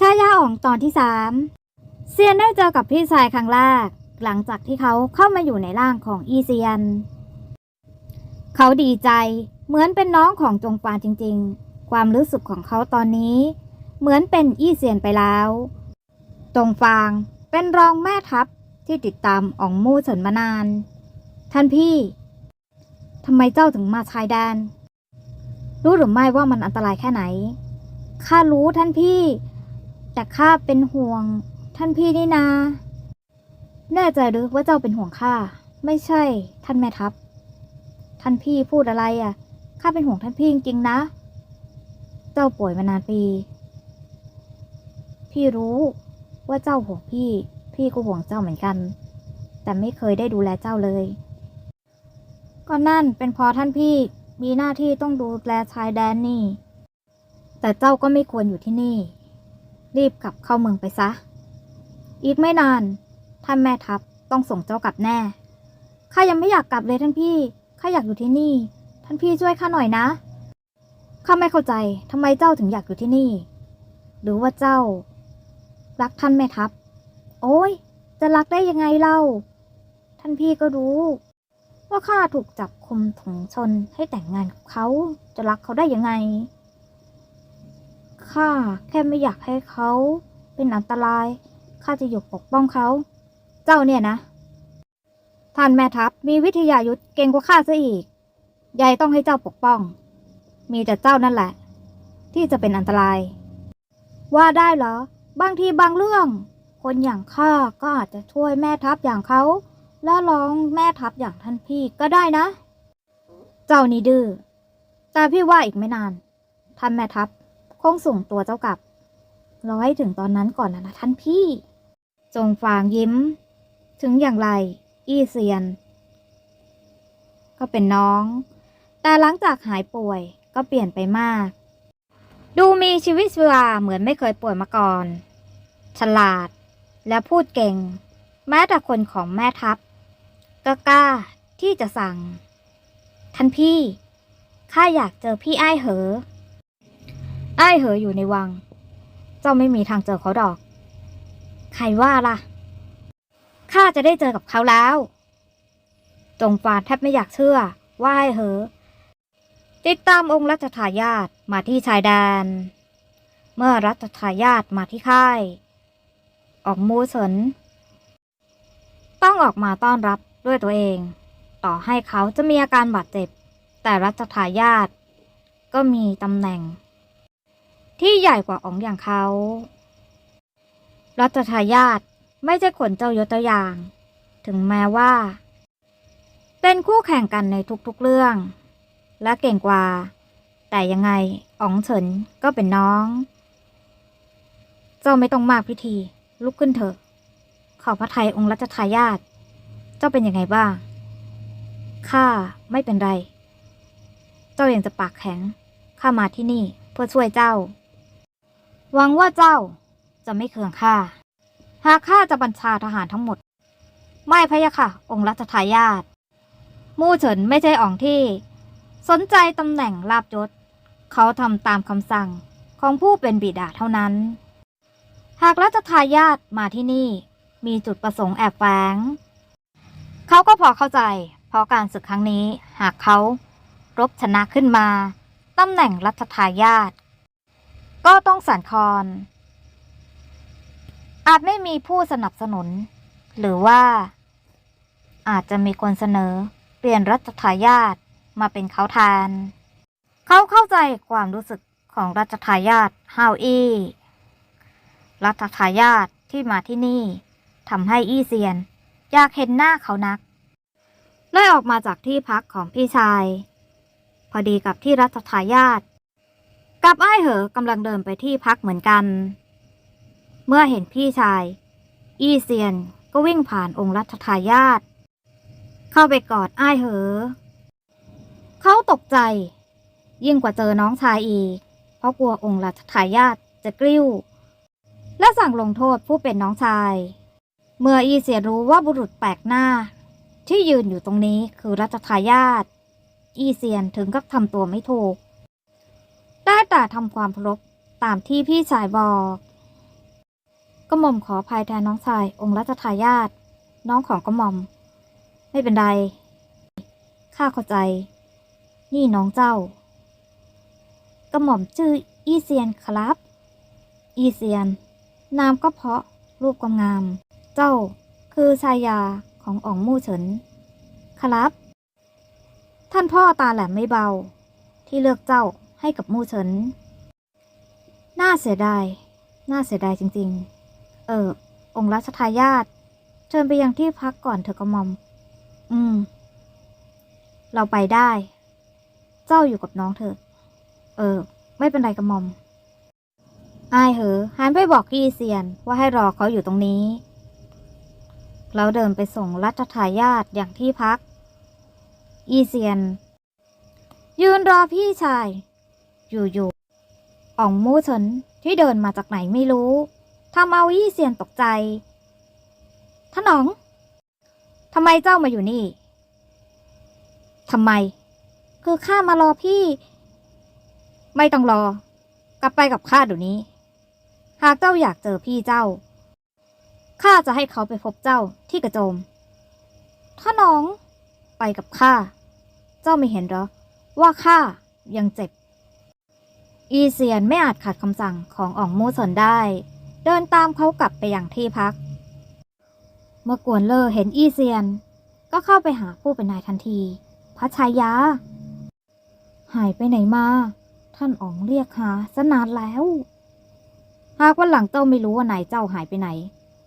ชายาอ่องตอนที่สามเซียนได้เจอกับพี่ชายครั้งแรก หลังจากที่เขาเข้ามาอยู่ในร่างของอีเซียน เขาดีใจเหมือนเป็นน้องของจงปานจริง ๆ ความรู้สึกของเขาตอนนี้ เหมือนเป็นอีเซียนไปแล้ว จงฟางเป็นรองแม่ทัพที่ติดตามอ่องมู่เฉินมานาน ท่านพี่ทำไมเจ้าถึงมาชายแดน รู้หรือไม่ว่ามันอันตรายแค่ไหน ข้ารู้ท่านพี่ แต่ข้าเป็นห่วง ท่านพี่นี่นา แน่ใจหรือว่าเจ้าเป็นห่วงข้า ไม่ใช่ ท่านแม่ทัพ ท่านพี่พูดอะไรอะ ข้าเป็นห่วงท่านพี่จริงๆนะ เจ้าป่วยมานานปี พี่รู้ว่าเจ้าห่วงพี่ พี่ก็ห่วงเจ้าเหมือนกัน แต่ไม่เคยได้ดูแลเจ้าเลย ก็นั่นเป็นเพอท่านพี่มีหน้าที่ต้องดูแลชายแดนนี่ แต่เจ้าก็ไม่ควรอยู่ที่นี่ รีบกลับเข้าเมืองไปซะ อีกไม่นาน ท่านแม่ทัพต้องส่งเจ้ากลับแน่ ข้ายังไม่อยากกลับเลยท่านพี่ ข้าอยากอยู่ที่นี่ ท่านพี่ช่วยข้าหน่อยนะ ข้าไม่เข้าใจทำไมเจ้าถึงอยากอยู่ที่นี่ หรือว่าเจ้า รักท่านแม่ทัพ โอ้ย จะรักได้ยังไงเล่า ท่านพี่ก็รู้ ว่าข้าถูกจับคุมถงชนให้แต่งงานกับเขา จะรักเขาได้ยังไง ข้าแค่ไม่อยากให้เขาเป็นอันตราย ข้าจะอยู่ปกป้องเขา เจ้าเนี่ยนะ ท่านแม่ทัพมีวิทยายุทธเก่งกว่าข้าซะอีก ยายต้องให้เจ้าปกป้อง มีแต่เจ้านั่นแหละ ที่จะเป็นอันตราย ว่าได้เหรอ บางทีบางเรื่อง คนอย่างข้าก็อาจจะช่วยแม่ทัพอย่างเขา แล้วร้องแม่ทัพอย่างท่านพี่ก็ได้นะ เจ้านี่ดื้อ แต่พี่ว่าอีกไม่นาน ท่านแม่ทัพ คงส่งตัวเจ้ากลับ รอให้ถึงตอนนั้นก่อนนะนะท่านพี่ จงฟางยิ้ม ถึงอย่างไร อี้เซียน ก็เป็นน้อง แต่หลังจากหายป่วยก็เปลี่ยนไปมาก ดูมีชีวิตชีวาเหมือนไม่เคยป่วยมาก่อน ฉลาดและพูดเก่ง แม้แต่คนของแม่ทัพ ก็กล้าที่จะสั่ง ท่านพี่ ข้าอยากเจอพี่ไอ้ายเหอ อ้ายเหออยู่ในวัง เจ้าไม่มีทางเจอเขาดอก ใครว่าล่ะ ข้าจะได้เจอกับเขาแล้ว จงฟานแทบไม่อยากเชื่อ ว่าไอ้เหอ ติดตามองค์รัชทายาทมาที่ชายแดน เมื่อรัชทายาทมาที่ค่าย ออกมูเฉินต้องออกมาต้อนรับด้วยตัวเอง ต่อให้เขาจะมีอาการบาดเจ็บ แต่รัชทายาทก็มีตำแหน่ง ที่ใหญ่กว่าอ๋องอย่างเขารัชทายาทไม่ใช่คนเจ้ายศเจ้าอย่าง ถึงแม้ว่า เป็นคู่แข่งกันในทุกๆเรื่อง และเก่งกว่า แต่ยังไงอ๋องเฉินก็เป็นน้อง เจ้าไม่ต้องมากพิธี ลุกขึ้นเถอะขอพระไทยองค์รัชทายาทเจ้าเป็นยังไงบ้าง ข้าไม่เป็นไร เจ้ายังจะปากแข็ง ข้ามาที่นี่เพื่อช่วยเจ้า หวังว่าเจ้าจะไม่เคืองข้า หากข้าจะบัญชาทหารทั้งหมด ไม่พะยะค่ะ องค์รัชทายาทมู่เฉินไม่ใช่อ่องที่ สนใจตำแหน่งลาบยศ เขาทำตามคำสั่งของผู้เป็นบิดาเท่านั้น หากรัชทายาทมาที่นี่มีจุดประสงค์แอบแฝงเขาก็พอเข้าใจ เพราะการศึกครั้งนี้หากเขารบชนะขึ้นมาตำแหน่งรัชทายาท ก็ต้องสั่นคลอน อาจไม่มีผู้สนับสนุน หรือว่า อาจจะมีคนเสนอ เปลี่ยนรัชทายาทมาเป็นเขาแทนเขาเข้าใจความรู้สึกของรัชทายาทฮาวอี้รัชทายาทที่มาที่นี่ทำให้อี้เซียน อยากเห็นหน้าเขานักเลยออกมาจากที่พักของพี่ชาย พอดีกับที่รัชทายาท กับไอ้ายเหอกำลังเดินไปที่พักเหมือนกัน เมื่อเห็นพี่ชาย อี้เซียนก็วิ่งผ่านองค์รัชทายาทเข้าไปกอดไอ้ายเหอ เขาตกใจ ยิ่งกว่าเจอน้องชายอีก เพราะกลัวองค์รัชทายาทจะกลิ้ว และสั่งลงโทษผู้เป็นน้องชาย เมื่ออีเสียนรู้ว่าบุรุษแปลกหน้า ที่ยืนอยู่ตรงนี้คือรัชทายาทอีเซียนถึงกับทำตัวไม่ถูก ได้แต่ทำความเคารพตามที่พี่ชายบอกกระหม่อมขออภัยแทนน้องชาย องค์รัชทายาทน้องของกระหม่อม ไม่เป็นไร ข้าเข้าใจ นี่น้องเจ้ากระหม่อมชื่ออีเซียนครับ อีเซียน นามก็เพราะรูปกำงาม เจ้าคือชายาของอ๋องมู่เฉิน ครับ ท่านพ่อตาแหลมไม่เบา ที่เลือกเจ้า ให้กับมู่เฉิน น่าเสียดาย น่าเสียดายจริง ๆ เออ องค์รัชทายาทเชิญไปยังที่พักก่อนเถอะกระหม่อม อืม เราไปได้ เจ้าอยู่กับน้องเถอะ เออ ไม่เป็นไรกระหม่อม อายเหอะหันไปบอกอีเซียนว่าให้รอเขาอยู่ตรงนี้แล้วเดินไปส่งรัชทายาทอย่างที่พัก อีเซียน ยืนรอพี่ชาย อยู่ๆอ่องมู่เฉินที่เดินมาจากไหนไม่รู้ทำเอาอีเซียนตกใจท่านอ๋องทำไมเจ้ามาอยู่นี่ทำไม คือข้ามารอพี่ ไม่ต้องรอ กลับไปกับข้าเดี๋ยวนี้ หากเจ้าอยากเจอพี่เจ้าข้าจะให้เขาไปพบเจ้าที่กระโจม ถ้าน้องไปกับข้า เจ้าไม่เห็นหรอ ว่าข้ายังเจ็บ อีเซียนไม่อาจขัดคำสั่งของอ่องมูสนได้ เดินตามเขากลับไปอย่างที่พัก เมื่อกวนเลอเห็นอีเซียน ก็เข้าไปหาผู้เป็นนายทันที พระชายา หายไปไหนมา ท่านอ๋องเรียกหาสนานแล้ว หากวันหลังเจ้าไม่รู้ว่านายเจ้าหายไปไหน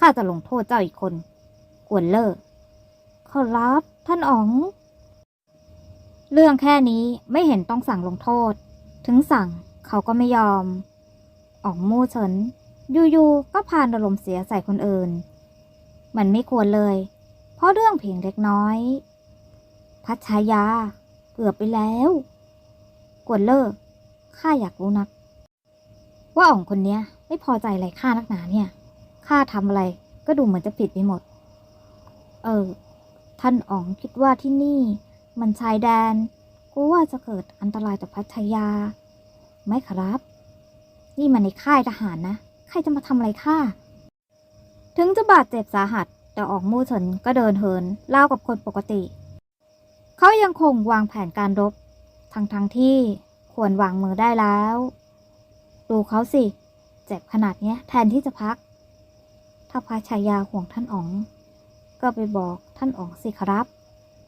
ข้าจะลงโทษเจ้าอีกคน กวนเลอร์ขอรับท่านอ๋อง เรื่องแค่นี้ไม่เห็นต้องสั่งลงโทษ ถึงสั่ง เขาก็ไม่ยอมอ๋องมู่เฉินอยู่ๆก็พานอารมณ์เสียใส่คนอื่น มันไม่ควรเลย เพราะเรื่องเพียงเล็กน้อย พัชชายา เกือบไปแล้วกวนเลอร์ข้าอยากรู้นัก ว่าอ๋องคนเนี้ย ไม่พอใจอะไรข้านักหนาเนี่ยข้าทำอะไรก็ดูเหมือนจะผิดไปหมด เออ ท่านอ๋องคิดว่าที่นี่ มันชายแดนกูว่าจะเกิดอันตรายต่อพัทยา ไม่ครับ นี่มันในค่ายทหารนะ ใครจะมาทำอะไรข้าถึงจะบาดเจ็บสาหัส แต่ออกมู่เฉินก็เดินเหินเล่ากับคนปกติ เขายังคงวางแผนการรบ ทั้งทั้งที่ควรวางมือได้แล้ว ดูเขาสิ เจ็บขนาดนี้แทนที่จะพัก ถ้าพระชายาห่วงท่านอ๋อง ก็ไปบอกท่านอ๋องสิครับ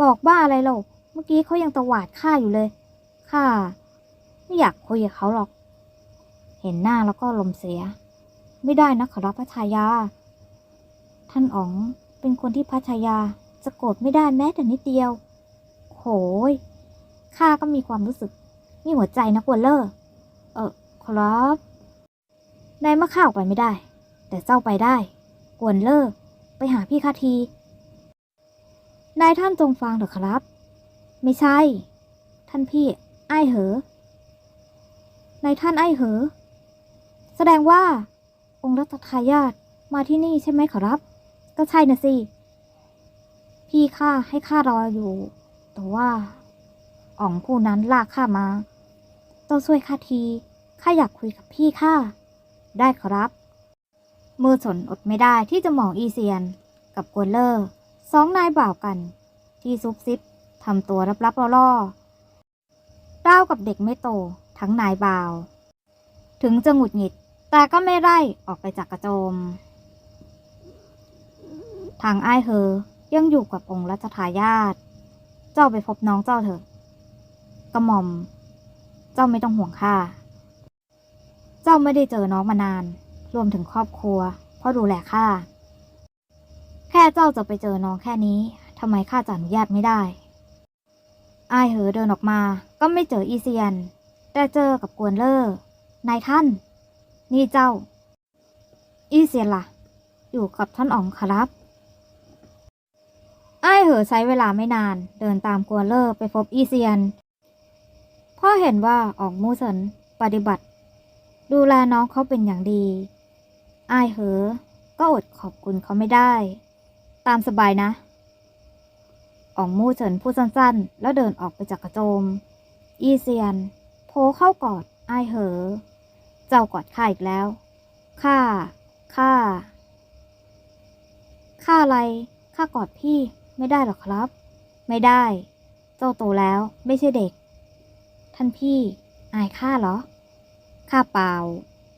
บอกบ้าอะไรหรอกเมื่อกี้เขายังตวาดข้าอยู่เลยข้า ไม่อยากคุยกับเขาหรอก เห็นหน้าแล้วก็ลมเสีย ไม่ได้นะขอรับพระชายา ท่านอ๋องเป็นคนที่พระชายาจะโกรธไม่ได้แม้แต่นิดเดียว โหย ข้าก็มีความรู้สึกมีหัวใจนะกวนเลอร์เออครับนายมะข้าออกไปไม่ได้ แต่เจ้าไปได้ กวนเลอร์ไปหาพี่คาที นายท่านจงฟังเถอะครับ ไม่ใช่ ท่านพี่ไอ้ายเหอ นายท่านไอ้เหอ แสดงว่า องค์รัชทายาทมาที่นี่ใช่ไหมขอรับ ก็ใช่นะสิ พี่ข้าให้ข้ารออยู่ แต่ว่าอ๋องผู้นั้นลากข้ามาต้องช่วยข้าที ข้าอยากคุยกับพี่ข้า ได้ขอรับ มือสนอดไม่ได้ที่จะมองอีเซียน กับกวนเลอร์สองนายบ่าวกัน ที่ซุบซิบทำตัวรับๆล่อๆรากับเด็กไม่โต ทั้งนายบ่าว ถึงจะหงุดหงิด แต่ก็ไม่ไล่ออกไปจากกระโจม ทางอ้ายเฮอยังอยู่กับองค์รัชทายาทเจ้าไปพบน้องเจ้าเถอะกระหม่อม เจ้าไม่ต้องห่วงข้าเจ้าไม่ได้เจอน้องมานาน รวมถึงครอบครัว เพราะดูแลข้าแค่เจ้าจะไปเจอน้องแค่นี้ทำไมข้าจะอนุญาตไม่ได้ อายเหอเดินออกมาก็ไม่เจออีเซียน แต่เจอกับกวนเลอร์นายท่าน นี่เจ้า อีเซียนล่ะ อยู่กับท่านอ๋องครับไอ้เหอใช้เวลาไม่นานเดินตามกวนเลอร์ไปพบอีเซียน พ่อเห็นว่าอ๋องมูเซินปฏิบัติ ดูแลน้องเขาเป็นอย่างดีไอ้เหอ ก็อดขอบคุณเขาไม่ได้ ตามสบายนะอ๋องมู่เฉินพูดสั้นๆ แล้วเดินออกไปจากกระโจม อีเซียน เข้ากอดอายเหอ เจ้ากอดข้าอีกแล้ว ข้า ข้า ข้าอะไร ข้ากอดพี่ไม่ได้หรอกครับ ไม่ได้ เจ้าโตแล้วไม่ใช่เด็ก ท่านพี่อายข้าเหรอ ข้าเปล่า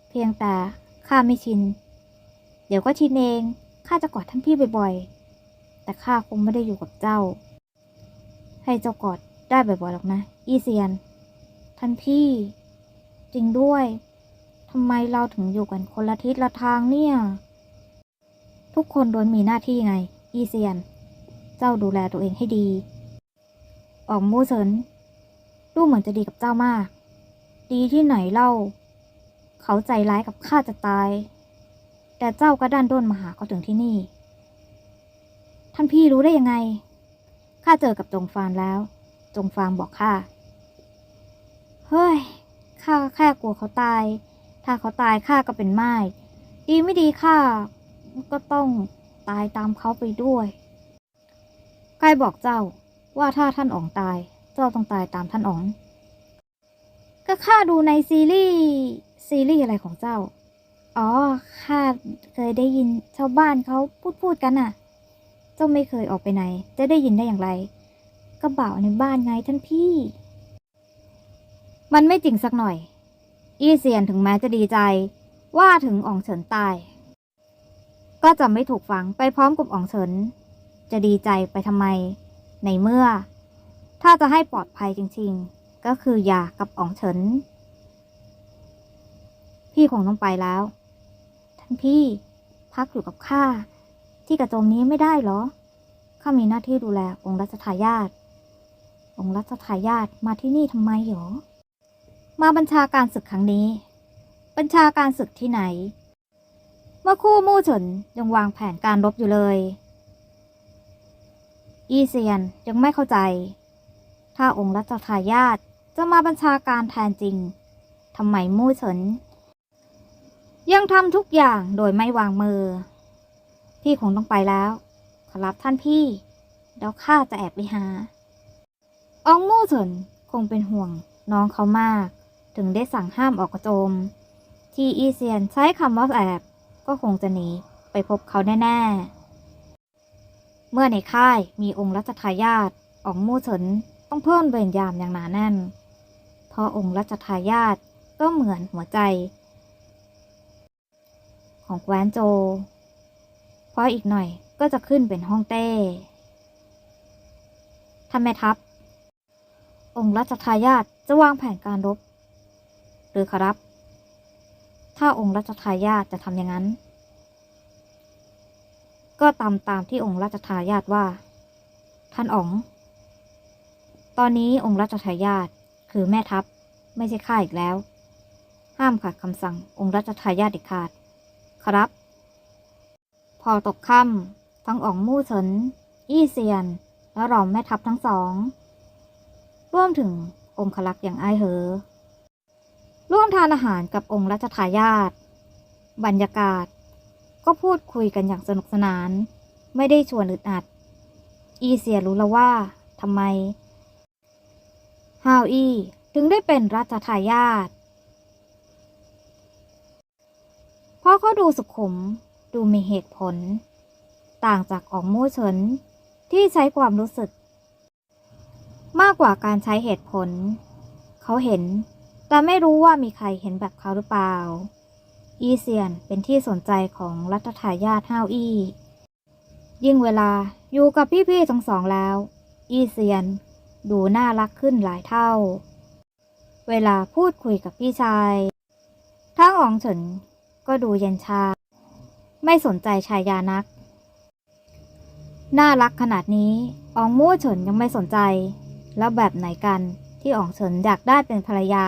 เพียงแต่ข้าไม่ชิน เดี๋ยวก็ชินเอง ข้าจะกอดท่านพี่บ่อยๆ แต่ข้าคงไม่ได้อยู่กับเจ้า ให้เจ้ากอดได้บ่อยๆหรอกนะ อีเซียน ท่านพี่ จริงด้วยทำไมเราถึงอยู่กันคนละทิศละทางเนี่ย ทุกคนล้วนมีหน้าที่ไง อีเซียน เจ้าดูแลตัวเองให้ดี ออกมูเซินดูเหมือนจะดีกับเจ้ามาก ดีที่ไหนเล่า เขาใจร้ายกับข้าจะตาย แต่เจ้าก็ดันด้นมาหาเขาถึงที่นี่ ท่านพี่รู้ได้ยังไงข้าเจอกับจงฟานแล้ว จงฟางบอกข้า เฮ้ย ข้าก็แค่กลัวเขาตาย ถ้าเขาตายข้าก็เป็นไม้ดีไม่ดีข้าก็ต้องตายตามเขาไปด้วย ใครบอกเจ้าว่าถ้าท่านอ๋องตาย เจ้าต้องตายตามท่านอ๋อง ก็ข้าดูในซีรีส์ซีรีส์อะไรของเจ้า อ๋อ ข้าเคยได้ยินชาวบ้านเขาพูดพูดกันน่ะ เจ้าไม่เคยออกไปไหน จะได้ยินได้อย่างไร ก็บ่าวในบ้านไงท่านพี่ มันไม่จริงสักหน่อย อี้เซียนถึงแม้จะดีใจ ว่าถึงอ่องเฉินตาย ก็จะไม่ถูกฝังไปพร้อมกับอ่องเฉิน จะดีใจไปทำไม ในเมื่อ ถ้าจะให้ปลอดภัยจริง ๆ ก็คืออย่ากับอ่องเฉิน พี่คงต้องไปแล้ว ท่านพี่พักอยู่กับข้าที่กระโจมนี้ไม่ได้หรอข้ามีหน้าที่ดูแลองค์รัชทายาทองค์รัชทายาทมาที่นี่ทำไมหรอ มาบัญชาการศึกครั้งนี้ บัญชาการศึกที่ไหน เมื่อคู่มู่เฉินยังวางแผนการรบอยู่เลย อีเซียนยังไม่เข้าใจ ถ้าองค์รัชทายาทจะมาบัญชาการแทนจริงทำไมมู่เฉิน ยังทำทุกอย่างโดยไม่วางมือ พี่คงต้องไปแล้ว ขอรับท่านพี่ แล้วข้าจะแอบไปหา อองมู่เฉินคงเป็นห่วงน้องเขามาก ถึงได้สั่งห้ามออกกระโจม ที่อีเซียนใช้คำว่าแอบก็คงจะหนีไปพบเขาแน่ ๆ เมื่อในค่ายมีองค์รัชทายาทอองมู่เฉินต้องเพิ่มเวรยามอย่างหนาแน่น เพราะองค์รัชทายาทก็เหมือนหัวใจ ของแคว้นโจ เพราะอีกหน่อยก็จะขึ้นเป็นห้องเต้ท่านแม่ทัพ องค์รัชทายาทจะวางแผนการรบ หรือครับ ถ้าองค์รัชทายาทจะทำอย่างนั้น ก็ตามตามที่องค์รัชทายาทว่า ท่านอ๋อง ตอนนี้องค์รัชทายาทคือแม่ทัพไม่ใช่ข้าอีกแล้ว ห้ามขัดคำสั่งองค์รัชทายาทเด็ดขาด ครับ พอตกค่ำทั้งอ๋องมู่เฉินอี้เซียน และรอมแม่ทัพทั้งสองร่วมถึงองคลักษ์อย่างไอเหอ ร่วมทานอาหารกับองค์รัชทายาทบรรยากาศ ก็พูดคุยกันอย่างสนุกสนาน ไม่ได้ชวนอึดอัด อีเซียรู้แล้วว่าทำไมฮาวอีถึงได้เป็นรัชทายาทเพราะเขาดูสุขุมดูมีเหตุผล ต่างจากอองมู่เฉินที่ใช้ความรู้สึก มากกว่าการใช้เหตุผล เขาเห็น แต่ไม่รู้ว่ามีใครเห็นแบบเขาหรือเปล่า อีเซียนเป็นที่สนใจของรัฐทายาทฮาวอี้ ยิ่งเวลาอยู่กับพี่ๆทั้งสองแล้ว อีเซียนดูน่ารักขึ้นหลายเท่า เวลาพูดคุยกับพี่ชายทั้งอองเฉินก็ดูเย็นชา ไม่สนใจชายานัก น่ารักขนาดนี้อองมู่เฉินยังไม่สนใจ แล้วแบบไหนกัน ที่อ๋องเฉินอยากได้เป็นภรรยา